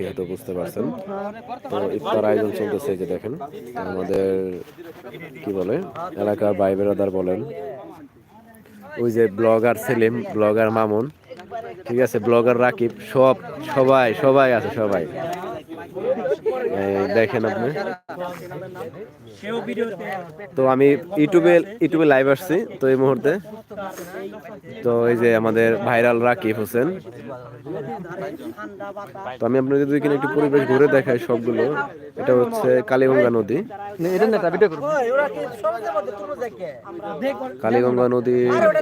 দেখে হয়তো বুঝতে পারছেন। তো ইফতার আয়োজন চলতেছে যে দেখেন, আমাদের কি বলে, এলাকার ভাই বেরাদার বলেন। ওই যে ব্লগার সেলিম, ব্লগার মামুন, ঠিক আছে, ব্লগার রাকিব, সব, সবাই সবাই আছে, সবাই। দেখেন আপনি। তো আমি ইউটিউবে ইউটিউবে লাইভ আসছি তো এই মুহূর্তে। তো এই যে আমাদের ভাইরাল রাকিব হোসেন। তো আমি আপনাদের যদি এখানে একটু পরিবেশ ঘুরে দেখাই সবগুলো। এটা হচ্ছে কালীগঙ্গা নদী। কালীগঙ্গা নদী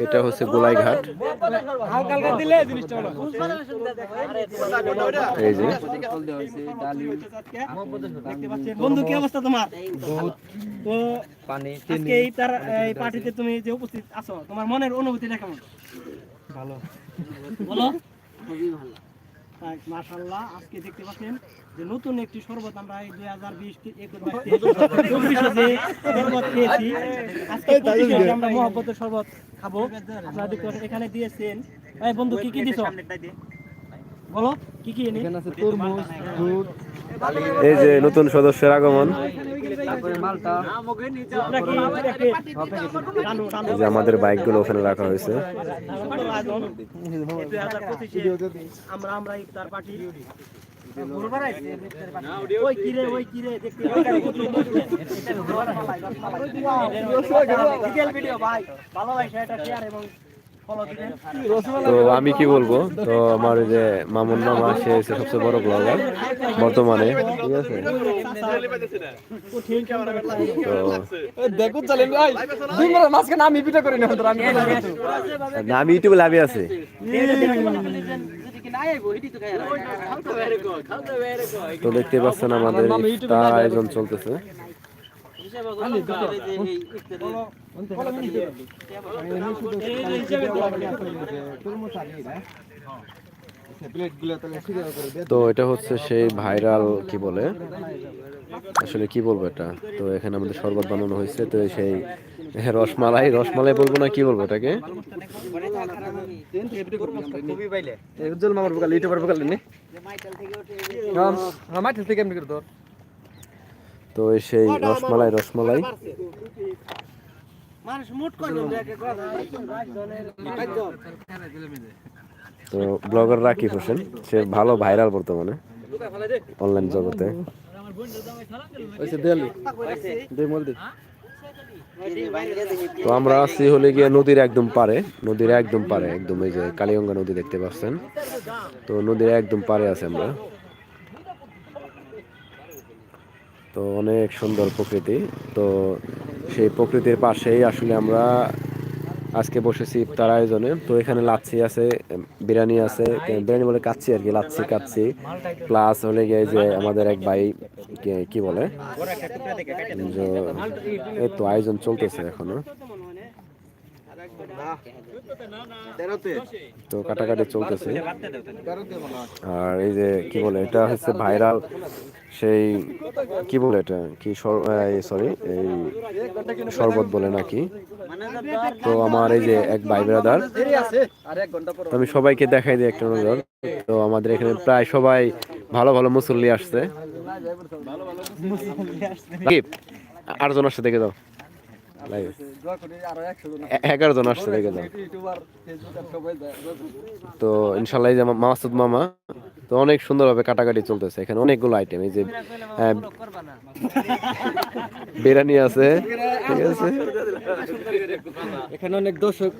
এটা হচ্ছে গোলাইঘাট। এই যে। বন্ধু কি অবস্থা তোমার? তো আজকে এই তার এই পার্টিতে তুমি যে উপস্থিত আছো তোমার মনের অনুভূতিটা কেমন? ভালো। বলো। খুবই ভালো মাশাল্লাহ আজকে দেখতে পাচ্ছেন যে নতুন একটি শরবত আমরা এই দুই হাজার বিশ একুশ শরবত খেয়েছি। আজকে আমরা মহব্বতের শরবত খাব। আপনারা দেখতে পাচ্ছেন এখানে দিয়েছেন। এই বন্ধু কি কি দিছো? বলো কি কি এনে এই যে নতুন সদস্যের আগমন। যে আমাদের বাইকগুলো ওখানে রাখা হয়েছে। এটা শেয়ার এবং তো আমি কি বলব? তো আমার যে মামুন মামা সে হচ্ছে সবচেয়ে বড় ব্লগার বর্তমানে। ঠিক আছে? আমি ইউটিউবে লাভে আছি। তো দেখতে পাচ্ছেন আমাদের ইফতার আয়োজন চলতেছে। তো এটা হচ্ছে সেই ভাইরাল কি বলে? আসলে কি বলব এটা? তো এখানে আমাদের শরবত বানানো হয়েছে তো সেই হ্যাঁ, রসমালাই রসমালাই বলব না কি বলব এটাকে? উজ্জ্বল মামার বকাল ইউটিউবার বকাল হ্যাঁ মাইটেল থেকে এমনি করে তো সেই রসমালাই রসমালাই। তো ব্লগার রাকিব হোসেন সে ভালো ভাইরাল বর্তমানে অনলাইন জগতে। তো আমরা আছি হলে গিয়ে নদীর একদম পারে নদীর একদম পারে একদম এই যে কালীগঙ্গা নদী দেখতে পাচ্ছেন। তো নদীর একদম পারে আছে আমরা। তো অনেক সুন্দর প্রকৃতি। তো সেই প্রকৃতির পাশেই আসলে আমরা আজকে বসেছি ইফতার আয়োজনে। তো এখানে লাচ্ছি আছে, বিরিয়ানি আছে বিরিয়ানি বলে কাচ্ছি আর কি, লাচ্ছি, কাচ্ছি। প্লাস হলে গিয়ে যে আমাদের এক ভাই, কি বলে? এই তো আয়োজন চলতেছে এখনও। তো কাটাকাটি চলতেছে। আর এই যে কি বলে এটা হচ্ছে ভাইরাল সেই কি বলে এটা? কি সরি এই শরবত বলে নাকি? তো আমার এই যে এক ভাই ব্রাদার আমি সবাইকে দেখাই দিই একটা নজর। তো আমাদের এখানে প্রায় সবাই ভালো ভালো মুসল্লি আসছে। কি? আট জন আসছে দেখে দাও। এগারো জন আসছে দেখে। তো ইনশাল্লাহ যে মা- মাসুদ মামা তো অনেক সুন্দরভাবে কাটাকাটি চলতেছে। এখানে অনেকগুলো আইটেম এই যে আহ, বিরিয়ানি আছে ঠিক আছে। এখানে অনেক দর্শক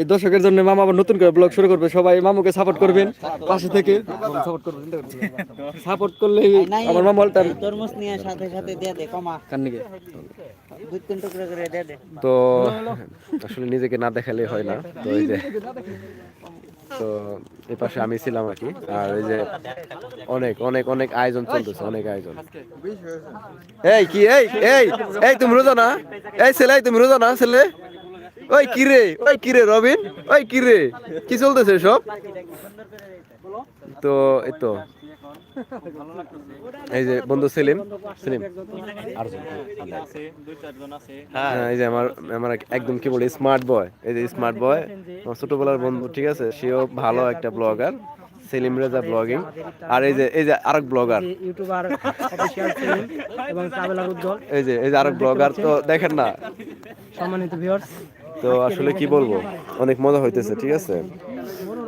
এই দর্শকের জন্য মামা আবার নতুন করে ব্লগ শুরু করবে। সবাই মামুকে সাপোর্ট করবেন পাশে থেকে। সাপোর্ট করবেন সাপোর্ট করলে আমার মামা অলটা তরমুজ নিয়ে সাথে সাথে দিয়ে দে কমা। কান্নিকে দুই তিন টুকরো করে দিয়ে দে। তো আসলে নিজেকে না দেখালে হয় না। তো এই যে তো এই পাশে আমি ছিলাম আর কি। আর এই যে অনেক অনেক অনেক আয়োজন চলতেছে অনেক আয়োজন। এই কি এই এই এই তুমি রোজা না? এই ছেলে তুমি রোজা না ছেলে? ওই কিরে ওই কিরে রবিন? ওই কিরে কি চলতেছে সব তো এই তো। এই যে বন্ধু সেলিম সেলিম। হ্যাঁ এই যে আমার আমার একদম কি বলে স্মার্ট বয় এই যে স্মার্ট বয় আমার ছোটবেলার বন্ধু ঠিক আছে? সেও ভালো একটা ব্লগার সেলিম রেজা ব্লগিং আর এই যে এই যে আরেক ব্লগার ইউটিউবার অফিসিয়াল সেলিম এবং ট্রাভেলার উজ্জ্বল এই যে এই যে আরেক ব্লগার তো দেখেন না। সম্মানিত ভিউয়ার্স তো আসলে কি বলব? অনেক মজা হইতেছে ঠিক আছে?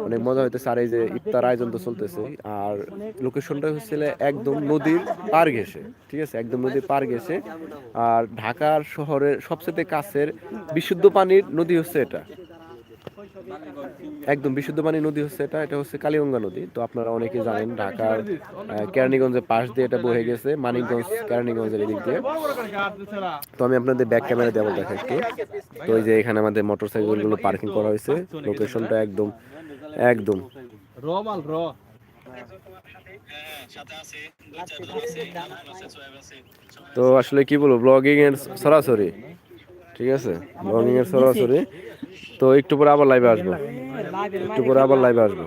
অনেক মজা হইতেছে আর এই যে ইফতার আয়োজন তো চলতেছে আর লোকেশনটা হচ্ছিল একদম নদীর পার ঘেসে ঠিক আছে? একদম নদীর পার ঘেসে আর ঢাকার শহরের সবচেয়ে কাছের বিশুদ্ধ পানির নদী হচ্ছে এটা। একদম বিশুদ্ধ পানি নদী হচ্ছে এটা এটা হচ্ছে কালীগঙ্গা নদী। তো আপনারা অনেকে জানেন ঢাকার কেরানীগঞ্জের পাশ দিয়ে এটা বয়ে গেছে মানিকগঞ্জ কেরানীগঞ্জের এদিক দিয়ে। তো আমি আপনাদের ব্যাক ক্যামেরা দেবো দেখা একটু তো এই যে এখানে আমাদের মোটরসাইকেলগুলো পার্কিং করা হয়েছে লোকেশনটা একদম একদম। তো আসলে কি বলব ব্লগিং এর সরাসরি ঠিক আছে মর্নিং এর সরাসরি তো একটু পরে আবার লাইভে আসব একটু পরে আবার লাইভে আসব